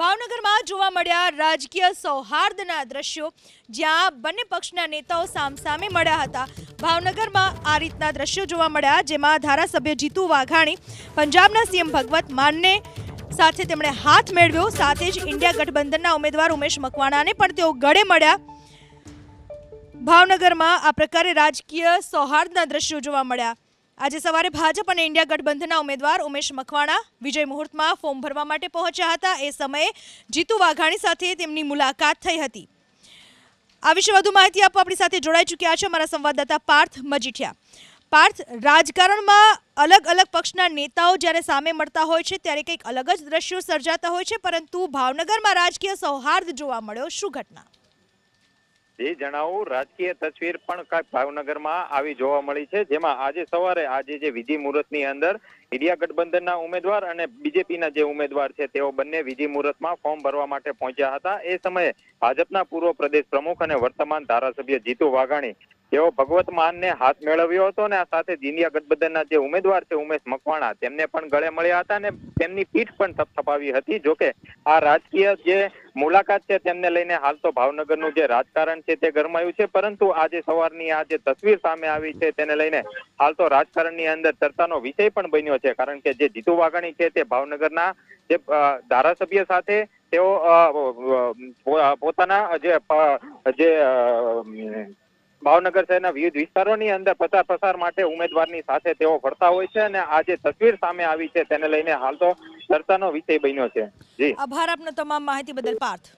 ભાવનગરમાં જોવા મળ્યા રાજકીય સૌહાર્દના દ્રશ્યો, જ્યાં બંને પક્ષના નેતાઓ સામસામે મળ્યા હતા. ભાવનગરમાં આ રીતના દ્રશ્યો જોવા મળ્યા, જેમાં ધારાસભ્ય જીતુ વાઘાણી, પંજાબના સીએમ ભગવત માનને સાથે તેમણે હાથ મેળવ્યો. સાથે જ ઇન્ડિયા ગઠબંધનના ઉમેદવાર ઉમેશ મકવાણાને પણ તેઓ ગળે મળ્યા. ભાવનગરમાં આ પ્રકારે રાજકીય સૌહાર્દના દ્રશ્યો જોવા મળ્યા. આજે સવારે ભાજપ અને ઇન્ડિયા ગઠબંધનના ઉમેદવાર ઉમેશ મકવાણા વિજય મુહૂર્તમાં ફોર્મ ભરવા માટે પહોંચ્યા હતા. એ સમયે જીતુ વાઘાણી સાથે તેમની મુલાકાત થઈ હતી. આ વિશે વધુ માહિતી આપવા આપણી સાથે જોડાઈ ચૂક્યા છે અમારા સંવાદદાતા પાર્થ મજીઠિયા. પાર્થ, રાજકારણમાં અલગ અલગ પક્ષના નેતાઓ જ્યારે સામે મળતા હોય છે ત્યારે કંઈક અલગ જ દ્રશ્યો સર્જાતા હોય છે, પરંતુ ભાવનગરમાં રાજકીય સૌહાર્દ જોવા મળ્યો. શું ઘટના? જે જણાવું, રાજકીય તસવીર પણ ભાવનગરમાં આવી જોવા મળી છે, જેમાં આજે સવારે આજે જે વિધિ મુહૂર્તની અંદર ઇન્ડિયા ગઠબંધનના ઉમેદવાર અને બીજેપીના જે ઉમેદવાર છે, તેઓ બંને વિધિ મુહૂર્તમાં ફોર્મ ભરવા માટે પહોંચ્યા હતા. એ સમયે ભાજપના પૂર્વ પ્રદેશ પ્રમુખ અને વર્તમાન ધારાસભ્ય જીતુ વાઘાણી તેઓ ભગવત માનને હાથ મેળવ્યો હતો ને, આ સાથે જીનિયા ગઠબંધનના જે ઉમેદવાર છે, ઉમેશ મકવાણા, તેમને પણ ગળે મળ્યા હતા અને તેમની પીઠ પણ થપથપાવી હતી. જોકે આ રાજકીય જે મુલાકાત છે, તેમને લઈને હાલ તો ભાવનગરનું જે રાજકારણ છે, તે ગરમાયું છે. પરંતુ આજે સવારની આ જે તસવીર સામે આવી છે, તેને લઈને હાલ તો રાજકારણની અંદર ચર્ચાનો વિષય પણ બન્યો છે. કારણ કે જે જીતુ વાઘાણી છે, તે ભાવનગરના જે ધારાસભ્ય સાથે તેઓ પોતાના જે જે ભાવનગર શહેરના વિવિધ વિસ્તારોની અંદર પ્રચાર પ્રસાર માટે ઉમેદવારની સાથે તેઓ ફરતા હોય છે અને આ જે તસવીર સામે આવી છે તેને લઈને હાલ તો ચર્ચાનો વિષય બન્યો છે. જી. આભાર આપનો તમામ માહિતી બદલ પાર્થ.